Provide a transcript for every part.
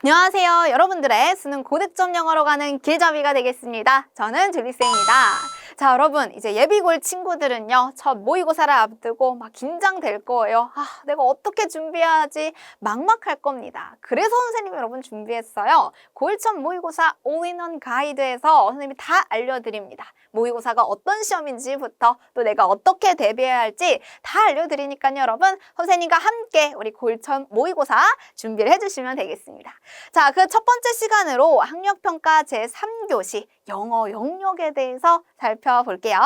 안녕하세요. 여러분들의 수능 고득점 영어로 가는 길잡이가 되겠습니다. 저는 줄리쌤입니다. 자, 여러분, 이제 예비고일 친구들은요, 첫 모의고사를 앞두고 막 긴장될 거예요. 아, 내가 어떻게 준비해야지 막막할 겁니다. 그래서 선생님이 여러분 준비했어요. 고1 첫 모의고사 올인원 가이드에서 선생님이 다 알려드립니다. 모의고사가 어떤 시험인지부터 또 내가 어떻게 대비해야 할지 다 알려드리니까요, 여러분. 선생님과 함께 우리 고1 첫 모의고사 준비를 해주시면 되겠습니다. 자, 그 첫 번째 시간으로 학력평가 제3교시 영어 영역에 대해서 살펴볼게요.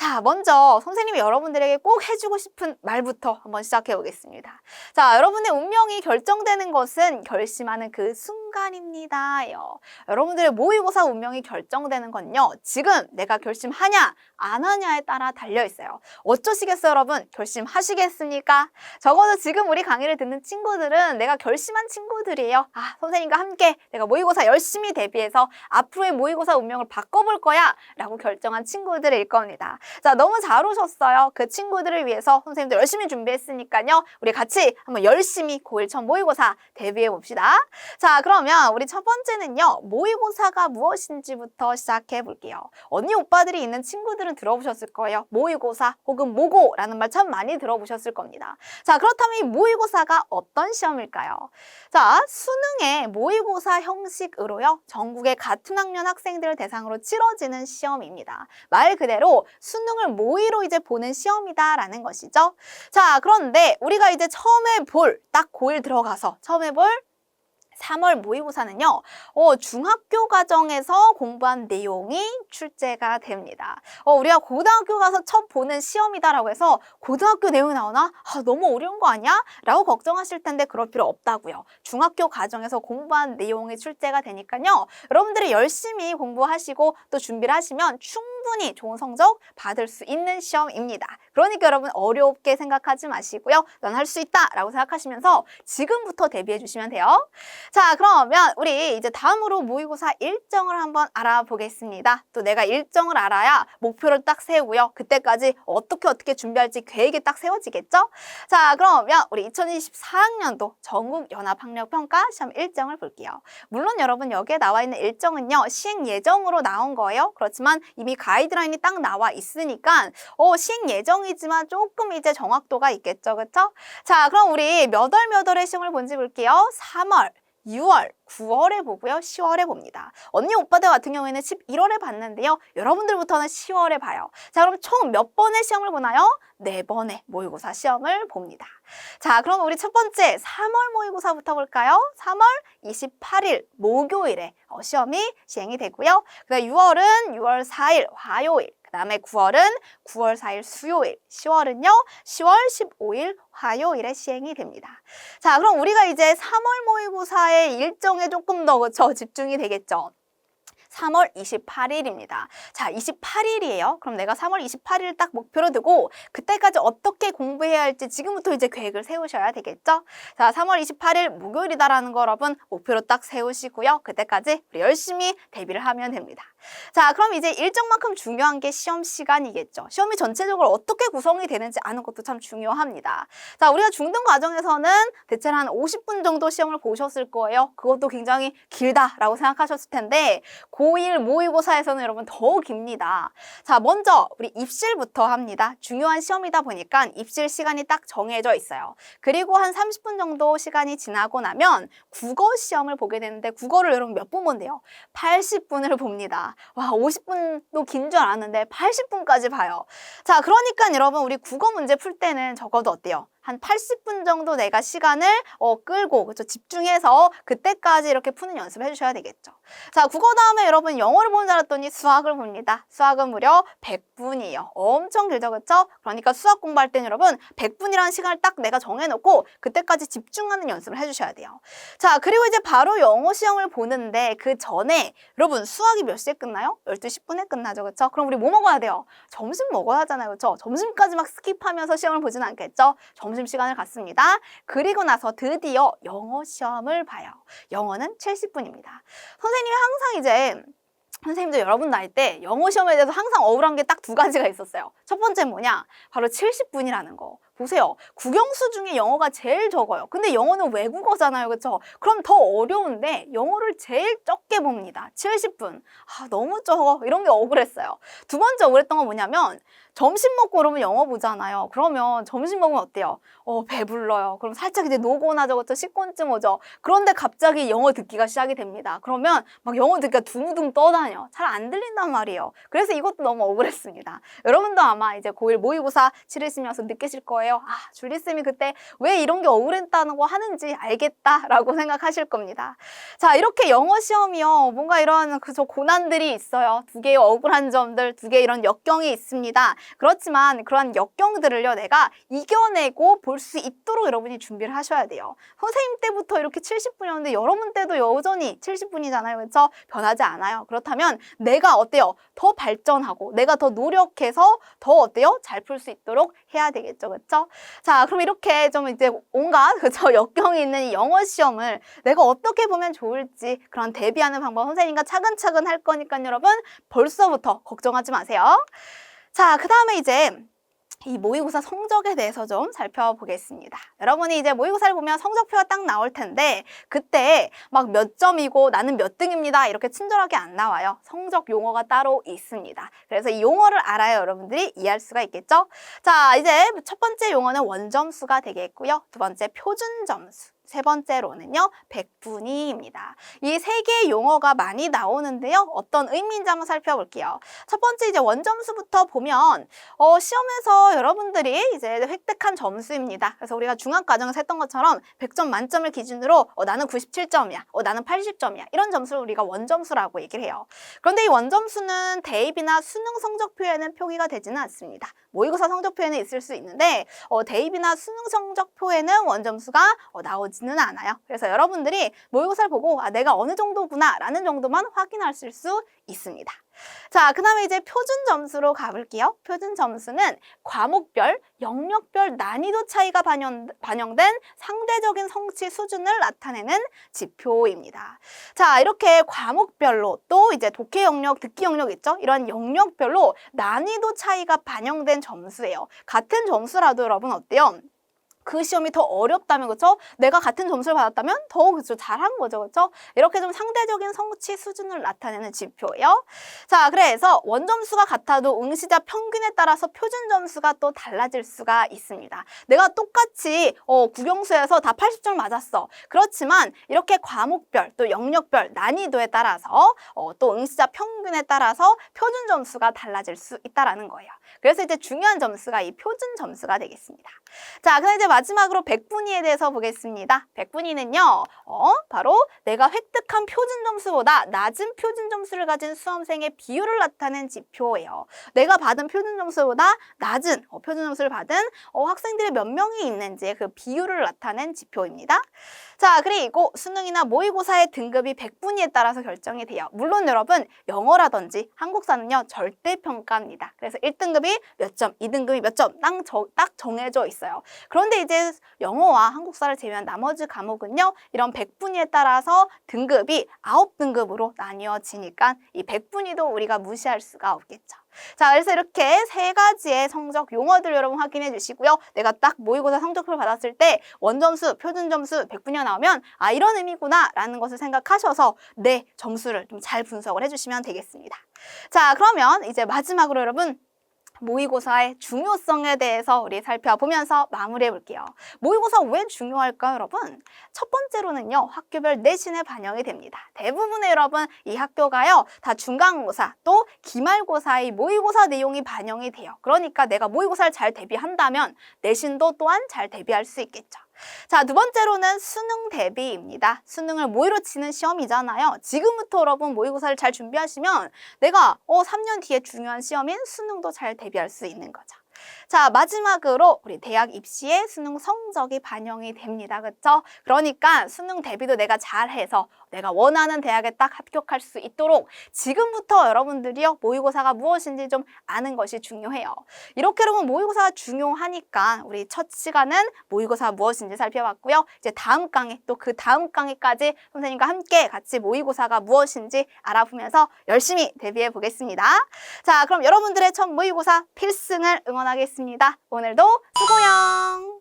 자, 먼저 선생님이 여러분들에게 꼭 해주고 싶은 말부터 한번 시작해 보겠습니다. 자, 여러분의 운명이 결정되는 것은 결심하는 그 순간입니다요. 여러분들의 모의고사 운명이 결정되는 건요. 지금 내가 결심하냐, 안 하냐에 따라 달려 있어요. 어쩌시겠어요, 여러분? 결심하시겠습니까? 적어도 지금 우리 강의를 듣는 친구들은 내가 결심한 친구들이에요. 아, 선생님과 함께 내가 모의고사 열심히 대비해서 앞으로의 모의고사 운명을 바꿔볼 거야 라고 결정한 친구들일 겁니다. 자, 너무 잘 오셨어요. 그 친구들을 위해서 선생님도 열심히 준비했으니까요. 우리 같이 한번 열심히 고1 첫 모의고사 대비해 봅시다. 자, 그러면 우리 첫 번째는요. 모의고사가 무엇인지부터 시작해 볼게요. 언니 오빠들이 있는 친구들은 들어보셨을 거예요. 모의고사 혹은 모고라는 말 참 많이 들어보셨을 겁니다. 자, 그렇다면 이 모의고사가 어떤 시험일까요? 자, 수능의 모의고사 형식으로요. 전국의 같은 학년 학생들을 대상으로 치러지는 시험입니다. 말 그대로 수능을 모의로 이제 보는 시험이다라는 것이죠. 자, 그런데 우리가 이제 처음에 볼, 딱 고1 들어가서 처음에 볼 3월 모의고사는요, 어, 중학교 과정에서 공부한 내용이 출제가 됩니다. 어, 우리가 고등학교 가서 첫 보는 시험이다라고 해서 고등학교 내용이 나오나? 아, 너무 어려운 거 아니야? 라고 걱정하실 텐데 그럴 필요 없다고요. 중학교 과정에서 공부한 내용이 출제가 되니까요. 여러분들이 열심히 공부하시고 또 준비를 하시면 충분히 좋은 성적 받을 수 있는 시험입니다. 그러니까 여러분 어렵게 생각하지 마시고요. 난 할 수 있다 라고 생각하시면서 지금부터 대비해 주시면 돼요. 자, 그러면 우리 이제 다음으로 모의고사 일정을 한번 알아보겠습니다. 또 내가 일정을 알아야 목표를 딱 세우고요. 그때까지 어떻게 어떻게 준비할지 계획이 딱 세워지겠죠? 자, 그러면 우리 2024학년도 전국 연합학력평가 시험 일정을 볼게요. 물론 여러분 여기에 나와 있는 일정은요. 시행 예정으로 나온 거예요. 그렇지만 이미 가 이드라인이 딱 나와 있으니까 어, 시행 예정이지만 조금 이제 정확도가 있겠죠. 그렇죠? 자, 그럼 우리 몇월 몇 월의 시험을 본지 볼게요. 3월 6월, 9월에 보고요. 10월에 봅니다. 언니 오빠들 같은 경우에는 11월에 봤는데요. 여러분들부터는 10월에 봐요. 자, 그럼 총 몇 번의 시험을 보나요? 네 번의 모의고사 시험을 봅니다. 자, 그럼 우리 첫 번째 3월 모의고사부터 볼까요? 3월 28일 목요일에 어, 시험이 시행이 되고요. 그다음 6월은 6월 4일 화요일, 그 다음에 9월은 9월 4일 수요일, 10월은요, 10월 15일 화요일에 시행이 됩니다. 자, 그럼 우리가 이제 3월 모의고사의 일정에 조금 더 그쵸, 집중이 되겠죠. 3월 28일입니다. 자, 28일이에요. 그럼 내가 3월 28일 딱 목표로 두고 그때까지 어떻게 공부해야 할지 지금부터 이제 계획을 세우셔야 되겠죠? 자, 3월 28일 목요일이다라는 거 여러분 목표로 딱 세우시고요. 그때까지 우리 열심히 대비를 하면 됩니다. 자, 그럼 이제 일정만큼 중요한 게 시험 시간이겠죠. 시험이 전체적으로 어떻게 구성이 되는지 아는 것도 참 중요합니다. 자, 우리가 중등 과정에서는 대체로 한 50분 정도 시험을 보셨을 거예요. 그것도 굉장히 길다라고 생각하셨을 텐데 고1 모의고사에서는 여러분 더 깁니다. 자, 먼저 우리 입실부터 합니다. 중요한 시험이다 보니까 입실 시간이 딱 정해져 있어요. 그리고 한 30분 정도 시간이 지나고 나면 국어 시험을 보게 되는데 국어를 여러분 몇 분 본대요? 80분을 봅니다. 와, 50분도 긴 줄 알았는데 80분까지 봐요. 자, 그러니까 여러분 우리 국어 문제 풀 때는 적어도 어때요? 한 80분 정도 내가 시간을 어, 끌고 그렇죠? 집중해서 그때까지 이렇게 푸는 연습을 해주셔야 되겠죠. 자, 국어 다음에 여러분 영어를 보는 줄 알았더니 수학을 봅니다. 수학은 무려 100분이에요. 엄청 길죠, 그렇죠? 그러니까 수학 공부할 때는 여러분 100분이라는 시간을 딱 내가 정해놓고 그때까지 집중하는 연습을 해주셔야 돼요. 자, 그리고 이제 바로 영어 시험을 보는데 그 전에 여러분 수학이 몇 시에 끝나요? 12시 10분에 끝나죠, 그렇죠? 그럼 우리 뭐 먹어야 돼요? 점심 먹어야 하잖아요, 그렇죠? 점심까지 막 스킵하면서 시험을 보진 않겠죠? 점심시간을 갖습니다. 그리고 나서 드디어 영어 시험을 봐요. 영어는 70분입니다. 선생님이 항상 이제 선생님도 여러분 나이 때 영어 시험에 대해서 항상 억울한 게 딱 두 가지가 있었어요. 첫 번째 뭐냐? 바로 70분이라는 거. 보세요. 국영수 중에 영어가 제일 적어요. 근데 영어는 외국어잖아요. 그렇죠? 그럼 더 어려운데 영어를 제일 적게 봅니다. 70분. 아, 너무 적어. 이런 게 억울했어요. 두 번째 억울했던 건 뭐냐면 점심 먹고 그러면 영어 보잖아요. 그러면 점심 먹으면 어때요? 어, 배불러요. 그럼 살짝 이제 노곤하죠. 그렇죠? 식곤증 오죠. 그런데 갑자기 영어 듣기가 시작이 됩니다. 그러면 막 영어 듣기가 둥둥 떠다녀. 잘 안 들린단 말이에요. 그래서 이것도 너무 억울했습니다. 여러분도 아마 이제 고1 모의고사 치르시면서 느끼실 거예요. 아, 줄리쌤이 그때 왜 이런 게 억울했다는 거 하는지 알겠다라고 생각하실 겁니다. 자, 이렇게 영어 시험이요. 뭔가 이런 그저 고난들이 있어요. 두 개의 억울한 점들, 두 개의 이런 역경이 있습니다. 그렇지만 그러한 역경들을요, 내가 이겨내고 볼 수 있도록 여러분이 준비를 하셔야 돼요. 선생님 때부터 이렇게 70분이었는데 여러분 때도 여전히 70분이잖아요. 그렇죠? 변하지 않아요. 그렇다면 내가 어때요? 더 발전하고 내가 더 노력해서 더 어때요? 잘 풀 수 있도록 해야 되겠죠. 그렇죠? 자, 그럼 이렇게 좀 이제 온갖 그죠? 역경이 있는 이 영어 시험을 내가 어떻게 보면 좋을지 그런 대비하는 방법 선생님과 차근차근 할 거니까 여러분 벌써부터 걱정하지 마세요. 자, 그 다음에 이제 이 모의고사 성적에 대해서 좀 살펴보겠습니다. 여러분이 이제 모의고사를 보면 성적표가 딱 나올 텐데 그때 막 몇 점이고 나는 몇 등입니다. 이렇게 친절하게 안 나와요. 성적 용어가 따로 있습니다. 그래서 이 용어를 알아야 여러분들이 이해할 수가 있겠죠? 자, 이제 첫 번째 용어는 원점수가 되겠고요. 두 번째 표준 점수. 세 번째로는요, 백분위입니다. 이 세 개의 용어가 많이 나오는데요. 어떤 의미인지 한번 살펴볼게요. 첫 번째 이제 원점수부터 보면 어, 시험에서 여러분들이 이제 획득한 점수입니다. 그래서 우리가 중학과정에서 했던 것처럼 100점 만점을 기준으로 어, 나는 97점이야, 어, 나는 80점이야 이런 점수를 우리가 원점수라고 얘기를 해요. 그런데 이 원점수는 대입이나 수능 성적표에는 표기가 되지는 않습니다. 모의고사 성적표에는 있을 수 있는데 어, 대입이나 수능 성적표에는 원점수가 어, 나오지 는 않아요. 그래서 여러분들이 모의고사를 보고 아, 내가 어느 정도구나 라는 정도만 확인하실 수 있습니다. 자, 그 다음에 이제 표준 점수로 가볼게요. 표준 점수는 과목별, 영역별 난이도 차이가 반영, 반영된 상대적인 성취 수준을 나타내는 지표입니다. 자, 이렇게 과목별로 또 이제 독해 영역, 듣기 영역 있죠? 이런 영역별로 난이도 차이가 반영된 점수예요. 같은 점수라도 여러분 어때요? 그 시험이 더 어렵다면 그렇죠? 내가 같은 점수를 받았다면 더 그렇죠 잘한 거죠 그렇죠? 이렇게 좀 상대적인 성취 수준을 나타내는 지표예요. 자 그래서 원점수가 같아도 응시자 평균에 따라서 표준 점수가 또 달라질 수가 있습니다. 내가 똑같이 어, 국영수에서 다 80점 맞았어. 그렇지만 이렇게 과목별 또 영역별 난이도에 따라서 어, 또 응시자 평균에 따라서 표준 점수가 달라질 수 있다라는 거예요. 그래서 이제 중요한 점수가 이 표준 점수가 되겠습니다. 자, 그럼 이제 마지막으로 백분위에 대해서 보겠습니다. 백분위는요, 어, 바로 내가 획득한 표준 점수보다 낮은 표준 점수를 가진 수험생의 비율을 나타낸 지표예요. 내가 받은 표준 점수보다 낮은 어, 표준 점수를 받은 어, 학생들이 몇 명이 있는지 그 비율을 나타낸 지표입니다. 자, 그리고 수능이나 모의고사의 등급이 백분위에 따라서 결정이 돼요. 물론 여러분, 영어라든지 한국사는요, 절대 평가입니다. 그래서 1등급이 몇 점, 2등급이 몇 점, 딱, 저, 딱 정해져 있어요. 그런데 이제 영어와 한국사를 제외한 나머지 과목은요, 이런 백분위에 따라서 등급이 9등급으로 나뉘어지니까 이 백분위도 우리가 무시할 수가 없겠죠. 자, 그래서 이렇게 세 가지의 성적 용어들 여러분 확인해 주시고요. 내가 딱 모의고사 성적표를 받았을 때 원점수, 표준점수, 백분위가 나오면 아, 이런 의미구나 라는 것을 생각하셔서 내 점수를 좀 잘 분석을 해 주시면 되겠습니다. 자, 그러면 이제 마지막으로 여러분 모의고사의 중요성에 대해서 우리 살펴보면서 마무리해 볼게요. 모의고사 왜 중요할까요, 여러분? 첫 번째로는요, 학교별 내신에 반영이 됩니다. 대부분의 여러분, 이 학교가요, 다 중간고사 또 기말고사의 모의고사 내용이 반영이 돼요. 그러니까 내가 모의고사를 잘 대비한다면 내신도 또한 잘 대비할 수 있겠죠. 자, 두 번째로는 수능 대비입니다. 수능을 모의로 치는 시험이잖아요. 지금부터 여러분 모의고사를 잘 준비하시면 내가 어 3년 뒤에 중요한 시험인 수능도 잘 대비할 수 있는 거죠. 자, 마지막으로 우리 대학 입시에 수능 성적이 반영이 됩니다. 그렇죠? 그러니까 수능 대비도 내가 잘해서 내가 원하는 대학에 딱 합격할 수 있도록 지금부터 여러분들이요 모의고사가 무엇인지 좀 아는 것이 중요해요. 이렇게 여러분 모의고사가 중요하니까 우리 첫 시간은 모의고사가 무엇인지 살펴봤고요. 이제 다음 강의 또 그 다음 강의까지 선생님과 함께 같이 모의고사가 무엇인지 알아보면서 열심히 대비해 보겠습니다. 자, 그럼 여러분들의 첫 모의고사 필승을 응원하겠습니다. 오늘도 수고요.